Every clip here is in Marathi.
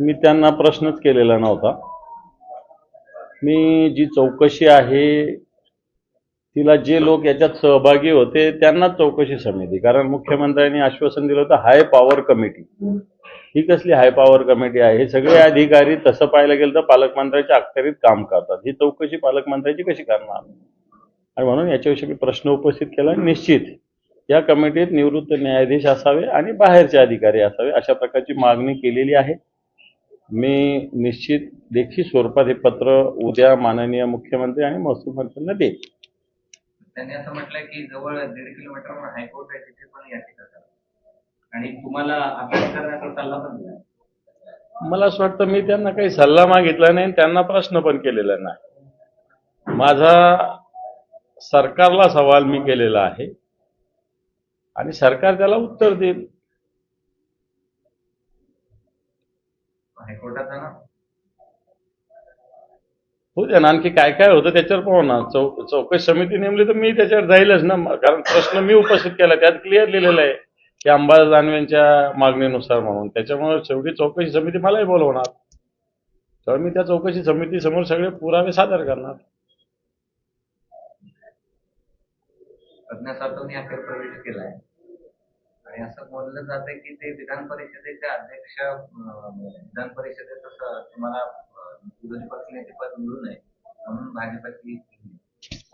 मी त्यांना प्रश्नच केलेला नव्हता. मी जी चौकशी आहे तिला जे लोक याच्यात सहभागी होते त्यांनाच चौकशी समिती कारण मुख्यमंत्र्यांनी आश्वासन दिलं होतं हाय पॉवर कमिटी ही कसली हाय पॉवर कमिटी आहे? हे सगळे अधिकारी तसं पाहायला गेलं तर पालकमंत्र्यांच्या अखत्यारीत काम करतात. ही चौकशी पालकमंत्र्याची कशी करणार? आणि म्हणून याच्याविषयी मी प्रश्न उपस्थित केला. निश्चित या कमिटीत निवृत्त न्यायाधीश असावे आणि बाहेरचे अधिकारी असावे अशा प्रकारची मागणी केलेली आहे. मी निश्चित लेखी स्वरूपात हे पत्र उद्या माननीय मुख्यमंत्री आणि महसूल मंत्र्यांना देईल त्यांनी असं म्हटलंय की जवळ दीड किलोमीटरवर हायकोर्ट आहे तिथे पण याचिका करा. आणि तुम्हाला करण्याचा सल्ला पण दिला. मला असं वाटतं मी त्यांना काही सल्ला मागितला नाही आणि त्यांना प्रश्न पण केलेला नाही. माझा सरकारला सवाल मी केलेला आहे. आणि सरकार त्याला उत्तर देईल. हायकोर्टाचा ना हो द्या ना आणखी काय काय होतं त्याच्यावर पाहू ना चौ चौकशी समिती नेमली तर मी त्याच्यावर जाईलच ना. कारण प्रश्न मी उपस्थित केला. त्यात क्लिअर लिहिलेलं आहे की अंबादास दानवेंच्या मागणीनुसार म्हणून. त्याच्यामुळे शेवटी चौकशी समिती मलाही बोलवणार. तर मी त्या चौकशी समितीसमोर सगळे पुरावे सादर करणार. प्रवेश केलाय. आणि असं बोललं जातं की ते विधान परिषदेचे अध्यक्ष विधान परिषदेत तुम्हाला विरोधी पक्षनेते पद मिळू नये म्हणून भाजपची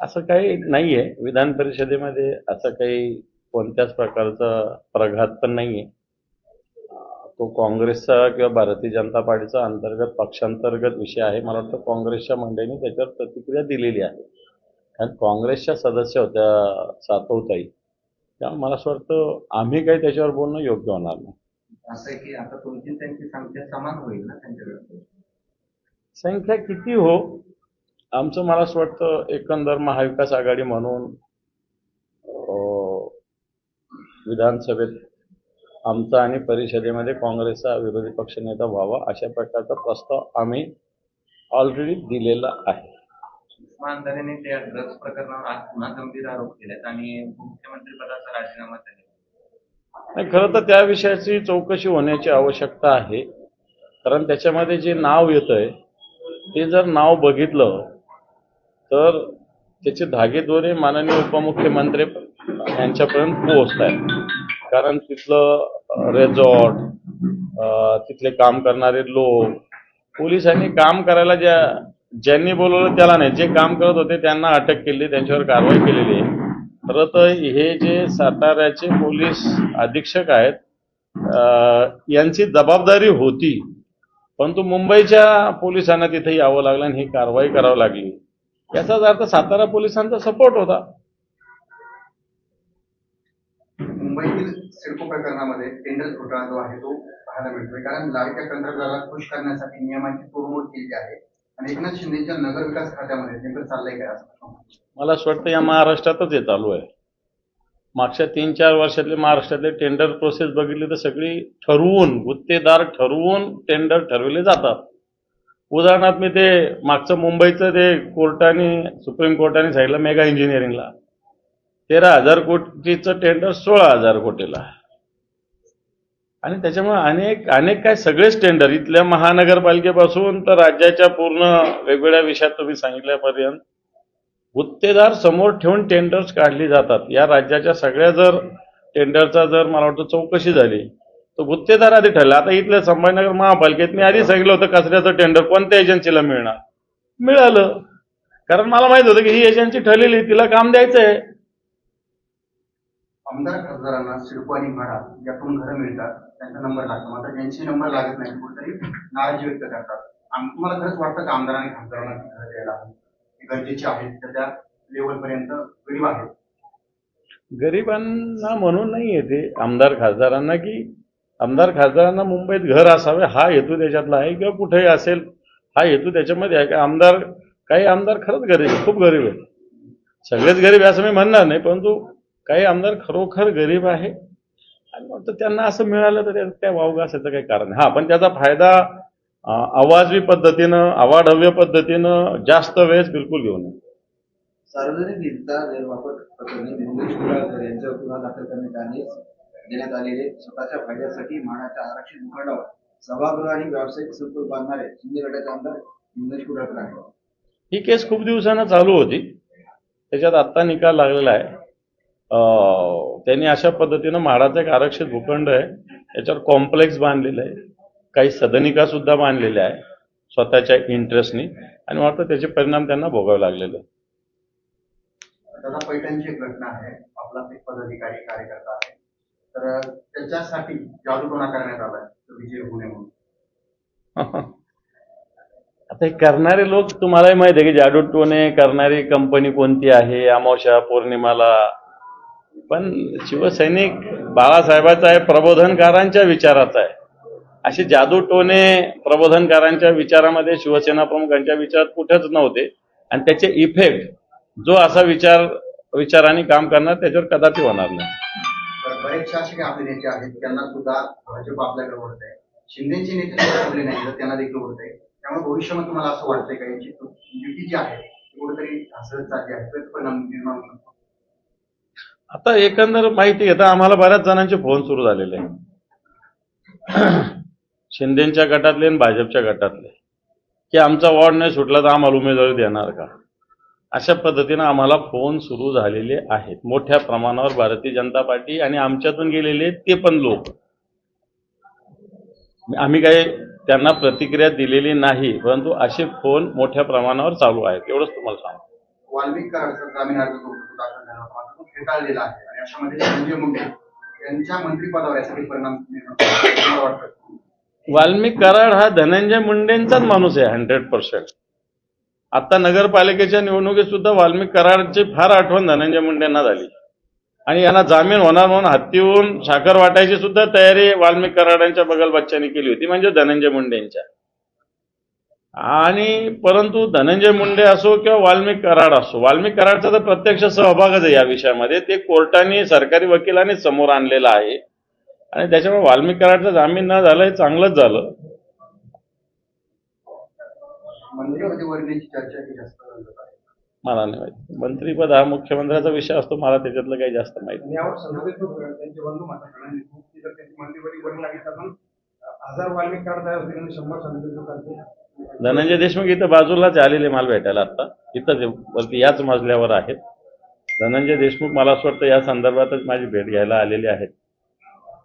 असं काही नाहीये. विधान परिषदेमध्ये असं काही कोणत्याच प्रकारचा प्रघात पण नाहीये. तो काँग्रेसचा किंवा भारतीय जनता पार्टीचा अंतर्गत पक्षांतर्गत विषय आहे. मला वाटतं काँग्रेसच्या मंडळींनी त्याच्यावर प्रतिक्रिया दिलेली आहे. कारण काँग्रेसच्या सदस्य होत्या सातवताई. त्यामुळे मला असं वाटतं आम्ही काही त्याच्यावर बोलणं योग्य होणार नाही. असं आहे की आता तुमची आणि त्यांची संख्या समान होईल ना त्यांच्याकडे? संख्या किती हो? आमचं मला असं वाटतं एकंदर महाविकास आघाडी म्हणून विधानसभेत आमचा आणि परिषदेमध्ये काँग्रेसचा विरोधी पक्षनेता व्हावा अशा प्रकारचा प्रस्ताव आम्ही ऑलरेडी दिलेला आहे. उस्मा त्या ड्रग्ज प्रकरणावर आज पुन्हा गंभीर आरोप केलेत आणि मुख्यमंत्री पदाचा राजीनामा दिला नाही खरं तर त्या विषयाची चौकशी होण्याची आवश्यकता आहे. कारण त्याच्यामध्ये जे नाव येतंय ते जर नाव बघितलं तर त्याचे धागेदोरे माननीय उपमुख्यमंत्री यांच्यापर्यंत पोहोचत आहेत. कारण तिथलं रेझॉर्ट तिथले काम करणारे लोक पोलिसांनी काम करायला ज्या ज्यांनी बोलवलं त्याला नाही. जे काम करत होते त्यांना अटक केली त्यांच्यावर कारवाई केलेली आहे. खरं तर हे जे साताऱ्याचे पोलीस अधीक्षक आहेत यांची जबाबदारी होती. परंतु मुंबईच्या पोलिसांना तिथे यावं लागलं आणि ही कारवाई करावी लागली. याचाच अर्थ सातारा पोलिसांचा सपोर्ट होता. मुंबईतील सिडको प्रकरणामध्ये टेंडर घोटाळा जो आहे तो पाहायला मिळतोय. कारण लाडक्या कंत्राटदाराला खुश करण्यासाठी नियमांची तोडमोड केली आहे. आणि एकनाथ शिंदेच्या नगर विकास खात्यामध्ये नेमकं चाललंय काय असं? मला असं वाटतं या महाराष्ट्रातच हे चालू आहे. मागच्या तीन चार वर्षातले महाराष्ट्रातले टेंडर प्रोसेस बघितली तर सगळी ठरवून गुत्तेदार ठरवून टेंडर ठरवले जातात. उदाहरणार्थ मी ते मागचं मुंबईचं ते कोर्टाने सुप्रीम कोर्टाने सांगितलं मेगा इंजिनिअरिंगला तेरा हजार कोटीचं टेंडर सोळा हजार कोटीला आणि त्याच्यामुळे अनेक अनेक काय सगळेच टेंडर इथल्या महानगरपालिकेपासून तर राज्याच्या पूर्ण वेगवेगळ्या विषयात तुम्ही सांगितल्यापर्यंत गुत्तेदार समोर ठेवून टेंडर्स काढली जातात. या राज्याच्या सगळ्या जर टेंडरचा जर मला वाटतं चौकशी झाली तर गुत्तेदार आधी ठरला. आता इथल्या संभाजीनगर महापालिकेत मी आधी सांगितलं होतं कचऱ्याचं टेंडर कोणत्या एजन्सीला मिळणार. मिळालं. कारण मला माहीत होतं की ही एजन्सी ठरलेली तिला काम द्यायचं आहे आमदार खासदारांना सिडको आणि म्हाडा यातून घरं मिळतात. त्यांचा नंबर लागतो. मात्र ज्यांचे नंबर लागत नाही कुठेतरी नाराजी व्यक्त करतात. तुम्हाला खरंच वाटतं का आणि खासदारांना ती घरं द्यायला हवी? आहेत. तर त्या लेवल पर्यंत गरीब आहेत. गरिबांना म्हणून नाही येते आमदार खासदारांना की आमदार खासदारांना मुंबईत घर असावे हा हेतू त्याच्यातला आहे किंवा कुठेही असेल हा हेतू त्याच्यामध्ये आहे. का आमदार काही आमदार खरंच गरीब खूप गरीब आहे सगळेच गरीब असं मी म्हणणार नाही परंतु काही आमदार खरोखर गरीब आहे. आणि त्यांना असं मिळालं तर काय वावगा असायचं काही कारण हा पण त्याचा फायदा अं, अवाजवी पद्धतीनं अवाढव्य पद्धतीनं जास्त वेळेस बिलकुल घेऊ नये. सार्वजनिक हितचा गैरवापर प्रकरणी मंगेश यांच्यावर गुन्हा दाखल करण्यात आले देण्यात आलेले. स्वतःच्या फायद्यासाठी म्हाडाच्या आरक्षित भूखंडावर सभागृह आणि व्यावसायिक संकुल बांधणारे शिंदे गटाचे आमदार कुडाळकर आहे ही केस खूप दिवसानं चालू होती. त्याच्यात आत्ता निकाल लागलेला आहे. त्यांनी अशा पद्धतीनं म्हाडाचं एक आरक्षित भूखंड आहे. याच्यावर कॉम्प्लेक्स बांधलेलं आहे. काही सदनिका सुद्धा बांधलेल्या आहे स्वतःच्या इंटरेस्टनी. आणि वाटतं त्याचे परिणाम त्यांना भोगावे लागलेले. दादा पैठणची एक घटना आहे. आपला एक पदाधिकारी कार्यकर्ता आहे. तर त्याच्यासाठी जादूटोणा करण्यात विजय होणे म्हणून. आता हे करणारे लोक तुम्हालाही माहिती आहे की जादूटोने करणारी कंपनी कोणती आहे? अमावस्या पौर्णिमाला पण शिवसैनिक बाळासाहेबाचा आहे प्रबोधनकारांच्या विचाराचा आहे. असे जादूटोने प्रबोधनकारांच्या विचारामध्ये शिवसेना प्रमुखांच्या विचारात कुठेच नव्हते. आणि त्याचे इफेक्ट जो असा विचार विचाराने काम करणार त्याच्यावर कदापि होणार नाही. तर बरेचसे असे आपले नेते आहेत त्यांना सुद्धा भाजप आपल्याकडे ओढत आहे शिंदेचे नेते आपले नाही तर त्यांना देखील ओढत आहे त्यामुळे भविष्यामध्ये तुम्हाला असं वाटतंय का? यांची युती जी आहे कुठेतरी हसत चालली आहे परिणाम निर्माण होऊ शकतो. आता एकंदर माहिती घेता आम्हाला बऱ्याच जणांचे फोन सुरू झालेले आहे शिंदेच्या गटातले आणि भाजपच्या गटातले. की आमचा वॉर्ड नाही सुटला तर आम्हाला उमेदवारी देणार का? अशा पद्धतीनं आम्हाला फोन सुरू झालेले आहेत. मोठ्या प्रमाणावर भारतीय जनता पार्टी आणि आमच्यातून गेलेले ते पण लोक. आम्ही काही त्यांना प्रतिक्रिया दिलेली नाही परंतु असे फोन मोठ्या प्रमाणावर चालू आहेत. एवढंच तुम्हाला सांगतो. वाल्मिक फेटाळलेला आहे. आणि अशामध्ये संजय मुंडे यांच्या मंत्रिपदावर यासाठी परिणाम निर्माण वाटतं. वाल्मिक कराड हा धनंजय मुंडेंचाच माणूस आहे हंड्रेड पर्सेंट आता नगरपालिकेच्या निवडणुकीत सुद्धा वाल्मिक कराडची फार आठवण धनंजय मुंडेंना झाली. आणि यांना जामीन होणार म्हणून हत्तीहून साखर वाटायची सुद्धा तयारी वाल्मिक कराडांच्या बगल बच्चांनी केली होती म्हणजे धनंजय मुंडेंच्या. आणि परंतु धनंजय मुंडे असो किंवा वाल्मिक कराड असो वाल्मिक कराडचा तर प्रत्यक्ष सहभागच आहे या विषयामध्ये. ते कोर्टाने सरकारी वकिलांनी समोर आणलेलं आहे. आणि त्याच्यामुळे वाल्मिक कराडचा जामीन न झालं. हे चांगलंच झालं मला नाही माहिती. मंत्रीपद हा मुख्यमंत्र्याचा विषय असतो मला त्याच्यातलं काही जास्त माहिती धनंजय देशमुख इथं बाजूलाच आलेले माल भेटायला आता. इथंच वरती याच मजल्यावर आहेत. धनंजय देशमुख मला असं वाटतं या संदर्भातच माझी भेट घ्यायला आलेली आहेत.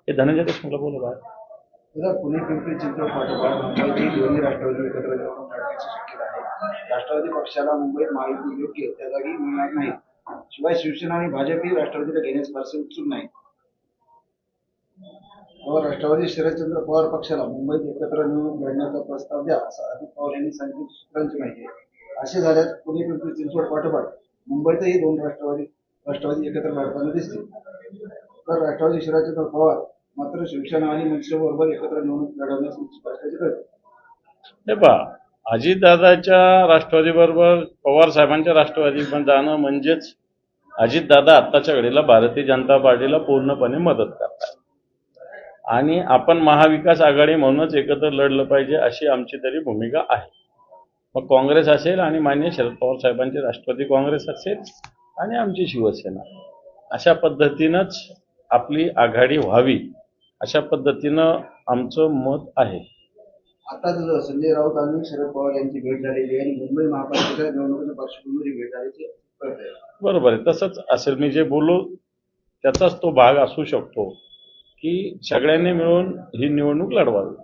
हे धनंजय देशमुखला बोलू बाहेर पुणे पिंपरी चिंचवड दोन्ही राष्ट्रवादी एकत्र लढण्याची शक्यता आहे. राष्ट्रवादी पक्षाला मुंबईत महायुती योग्य त्या जागी मिळणार नाही. शिवाय शिवसेना आणि भाजपही राष्ट्रवादीला घेण्यास फारसे उत्सुक नाही राष्ट्रवादी शरदचंद्र पवार पक्षाला मुंबईत एकत्र निवडणूक लढण्याचा प्रस्ताव द्या असं अजित पवार यांनी सांगितलं सूत्रांची माहिती आहे. असे झाल्यास पुणे पिंपरी चिंचवड पाठोपाठ मुंबईतही दोन राष्ट्रवादी राष्ट्रवादी एकत्र लढताना दिसतील. तर राष्ट्रवादी शरदचंद्र पवार मात्र शिवसेना आणि मनसेबरोबर एकत्र निवडणूक लढवण्यास उत्सुक असल्याचे कळते. हे पहा अजितदादाच्या राष्ट्रवादीबरोबर पवार साहेबांच्या राष्ट्रवादी पण जाणं म्हणजेच अजितदादा आत्ताच्या घडीला भारतीय जनता पार्टीला पूर्णपणे मदत करतात. आणि आपण महाविकास आघाडी म्हणूनच एकत्र लढलं पाहिजे अशी आमची तरी भूमिका आहे. मग काँग्रेस असेल आणि मान्य शरद पवार साहेबांची राष्ट्रवादी काँग्रेस असेल आणि आमची शिवसेना. अशा पद्धतीनंच आपली आघाडी व्हावी अशा पद्धतीनं आमचं मत आहे. आता जर संजय राऊत आणि शरद पवार यांची भेट झालेली आहे आणि मुंबई महापालिकेच्या निवडणुकीच्या पार्श्वभूमीवर भेट झाल्याचे बरोबर आहे. तसंच असेल मी जे बोलू त्याचाच तो भाग असू शकतो. की सगळ्यांनी मिळून ही निवडणूक लढवावी.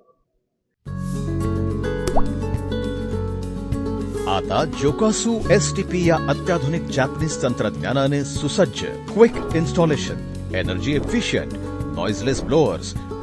आता जोकासू एस टी पी या अत्याधुनिक जॅपनीज तंत्रज्ञानाने सुसज्ज quick installation energy efficient noiseless blowers